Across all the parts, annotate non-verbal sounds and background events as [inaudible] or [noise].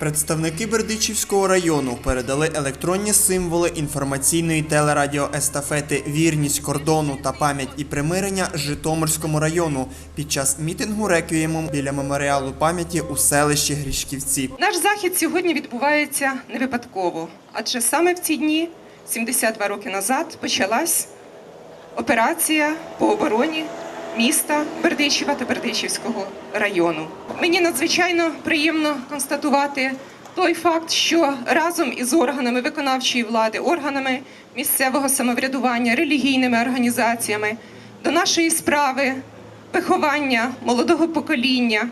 Представники Бердичівського району передали електронні символи інформаційної телерадіоестафети Вірність кордону та пам'ять і примирення Житомирському району під час мітингу реквієму біля меморіалу пам'яті у селищі Грішківці. Наш захід сьогодні відбувається не випадково, адже саме в ці дні, 72 роки назад, почалась операція по обороні міста Бердичева та Бердичівського району. Мені надзвичайно приємно констатувати той факт, що разом із органами виконавчої влади, органами місцевого самоврядування, релігійними організаціями до нашої справи виховання молодого покоління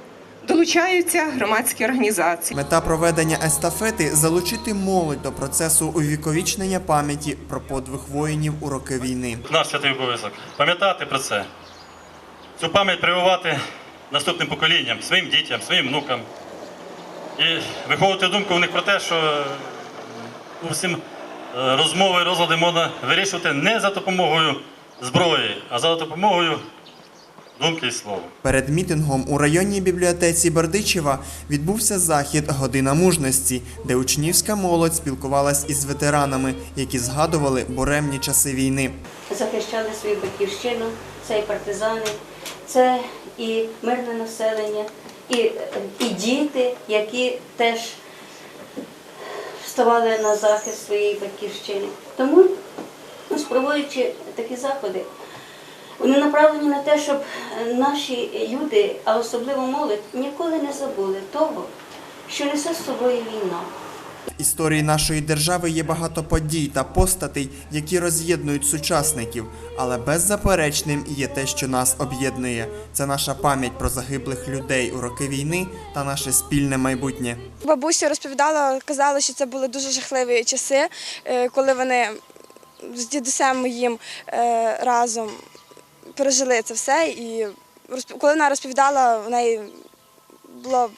долучаються громадські організації. Мета проведення естафети залучити молодь до процесу увіковічнення пам'яті про подвиг воїнів у роки війни. Наш святий обов'язок пам'ятати про це, цю пам'ять прививати наступним поколінням, своїм дітям, своїм внукам. І виховувати думку в них про те, що всім е, розмови, розлади можна вирішувати не за допомогою зброї, а за допомогою думки і слова. Перед мітингом у районній бібліотеці Бердичева відбувся захід Година мужності, де учнівська молодь спілкувалась із ветеранами, які згадували буремні часи війни. захищали свою батьківщину, це і партизани, це і мирне населення, і, і діти, які теж вставали на захист своєї батьківщини. Тому, ну, спроводячи такі заходи, вони направлені на те, щоб наші люди, а особливо молодь, ніколи не забули того, що несе з собою війна. В історії нашої держави є багато подій та постатей, які роз'єднують сучасників, але беззаперечним є те, що нас об'єднує. Це наша пам'ять про загиблих людей у роки війни та наше спільне майбутнє. Бабуся розповідала, казала, що це були дуже жахливі часи, е, коли вони з дідусем моїм е, разом пережили це все. І коли вона розповідала, в неї було,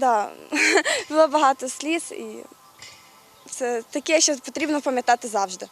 да, [laughs] було багато сліз, і це таке, що потрібно пам'ятати завжди.